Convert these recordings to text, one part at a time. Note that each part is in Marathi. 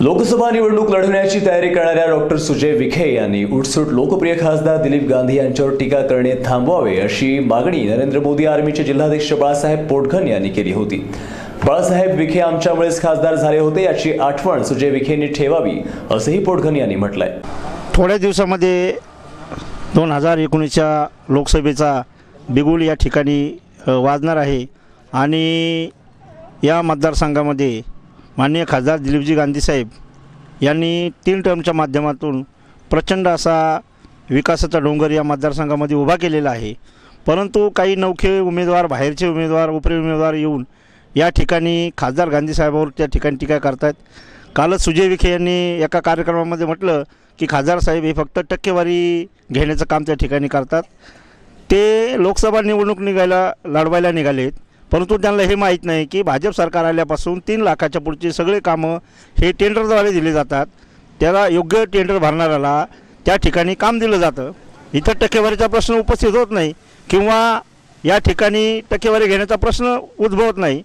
लोकसभा निवडणूक लढवण्याची तयारी करणाऱ्या डॉक्टर सुजय विखे यांनी उठसूट लोकप्रिय खासदार दिलीप गांधी यांच्यावर टीका करणे थांबवावे अशी मागणी नरेंद्र मोदी आर्मीचे जिल्हाध्यक्ष बाळासाहेब पोटघन यांनी केली होती. बाळासाहेब विखे आमच्यामुळेच खासदार झाले होते याची आठवण सुजय विखेंनी ठेवावी असंही पोटघन यांनी म्हटलंय. थोड्या दिवसामध्ये दोन हजार एकोणीसच्या लोकसभेचा बिगुल या ठिकाणी वाजणार आहे आणि या मतदारसंघामध्ये माननीय खासदार दिलीपजी गांधी साहेब यांनी तीन टर्मच्या माध्यमातून प्रचंड असा विकासाचा डोंगर या मतदारसंघामध्ये उभा केलेला आहे. परंतु काही नौखे उमेदवार बाहेरचे उमेदवार उपरी उमेदवार येऊन या ठिकाणी खासदार गांधीसाहेबावर त्या ठिकाणी टीका करतात कालच सुजय विखे यांनी एका कार्यक्रमामध्ये म्हटलं की खासदार साहेब हे फक्त टक्केवारी घेण्याचं काम त्या ठिकाणी करतात. ते लोकसभा निवडणूक निघायला लढवायला निघालेत. परंतु त्यांना हे माहीत नाही की भाजप सरकार आल्यापासून तीन लाखाच्या पुढचे सगळे कामं हे टेंडरद्वारे दिले जातात. त्याला योग्य टेंडर भरणाऱ्याला त्या ठिकाणी काम दिलं जातं. इथं टक्केवारीचा प्रश्न उपस्थित होत नाही किंवा या ठिकाणी टक्केवारी घेण्याचा प्रश्न उद्भवत नाही.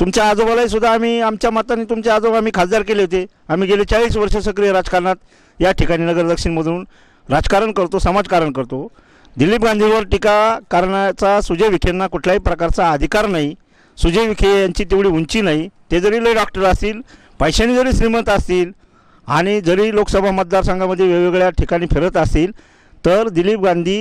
तुमच्या आजोबालाही सुद्धा आम्ही आमच्या मताने तुमचे आजोबा आम्ही खासदार केले होते. आम्ही गेले चाळीस वर्ष सक्रिय राजकारणात या ठिकाणी नगर दक्षिणमधून राजकारण करतो समाजकारण करतो. दिलीप गांधीवर टीका करण्याचा सुजय विखेंना कुठल्याही प्रकारचा अधिकार नाही. सुजय विखे यांची तेवढी उंची नाही. ते जरी लय डॉक्टर असतील पैशाने जरी श्रीमंत असतील आणि जरी लोकसभा मतदारसंघामध्ये वेगवेगळ्या ठिकाणी फिरत असतील तर दिलीप गांधी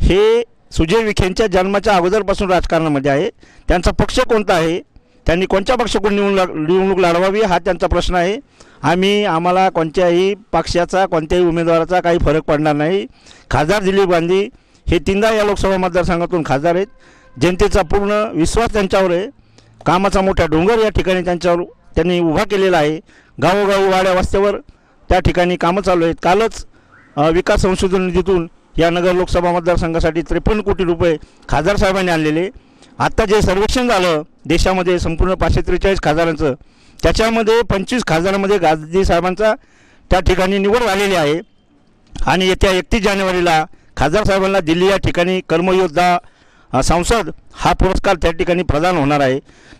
हे सुजय विखेंच्या जन्माच्या अगोदरपासून राजकारणामध्ये आहे. त्यांचा पक्ष कोणता आहे? त्यांनी कोणत्या पक्षाकडून निवडणूक निवडणूक लढवावी? हा त्यांचा प्रश्न आहे. आम्ही आम्हाला कोणत्याही पक्षाचा कोणत्याही उमेदवाराचा काही फरक पडणार नाही. खासदार दिलीप गांधी हे तीनदा या लोकसभा मतदारसंघातून खासदार आहेत. जनतेचा पूर्ण विश्वास त्यांच्यावर आहे. कामाचा मोठा डोंगर या ठिकाणी त्यांच्यावर त्यांनी उभा केलेला आहे. गावोगावी वाड्या वास्त्यावर त्या ठिकाणी कामं चालू आहेत. कालच विकास संशोधन निधीतून या नगर लोकसभा मतदारसंघासाठी त्रेपन्न कोटी रुपये खासदार साहेबांनी आणलेले. आत्ता जे सर्वेक्षण झालं देशामध्ये संपूर्ण पाचशे त्रेचाळीस खासदारांचं त्याच्यामध्ये पंचवीस खासदारांमध्ये गांधी साहेबांचा त्या ठिकाणी निवड झालेली आहे. आणि येत्या एकतीस जानेवारीला खासदार साहेबांना दिल्ली या ठिकाणी कर्मयोद्धा सांसद संसद हा पुरस्कार त्या ठिकाणी प्रदान होणार आहे.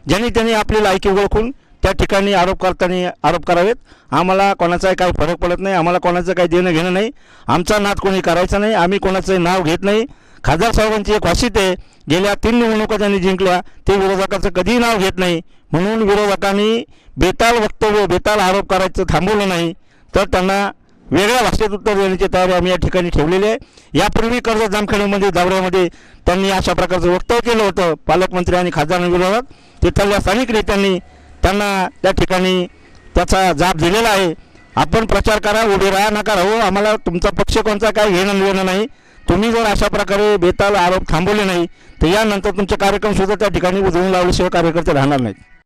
ज्यांनी त्यांनी आपली लायकी ओळखून त्या ठिकाणी आरोप करताना आरोप करावेत. आम्हाला कोणाचाही काही फरक पडत नाही आम्हाला कोणाचं काही देणं घेणं नाही. आमचा नाद कोणी करायचा नाही आम्ही कोणाचं नाव घेत नाही. खासदार साहेबांची एक वाशित आहे गेल्या तीन निवडणुका त्यांनी जिंकल्या ते विरोधकाचं कधीही नाव घेत नाही. म्हणून विरोधकांनी बेताल वक्तव्य बेताल आरोप करायचं थांबवलं नाही. तर त्यांना वेगळ्या भाषेत उत्तर देण्याची तयारी आम्ही या ठिकाणी ठेवलेली आहे. यापूर्वी कर्ज जामखेडमध्ये दौऱ्यामध्ये त्यांनी अशा प्रकारचं वक्तव्य केलं होतं. पालकमंत्री आणि खासदारांविरोधात तिथल्या स्थानिक नेत्यांनी त्यांना त्या ठिकाणी त्याचा जाब दिलेला आहे. आपण प्रचार करा उभे राहा नका राहू. आम्हाला तुमचा पक्ष कोणता काय घेणं देणं नाही. तुम्ही जर अशा प्रकारे बेताल आरोप थांबवले नाही तर यानंतर तुमचे कार्यक्रमसुद्धा त्या ठिकाणी उजळून लावल्याशिवाय कार्यकर्ते राहणार नाहीत.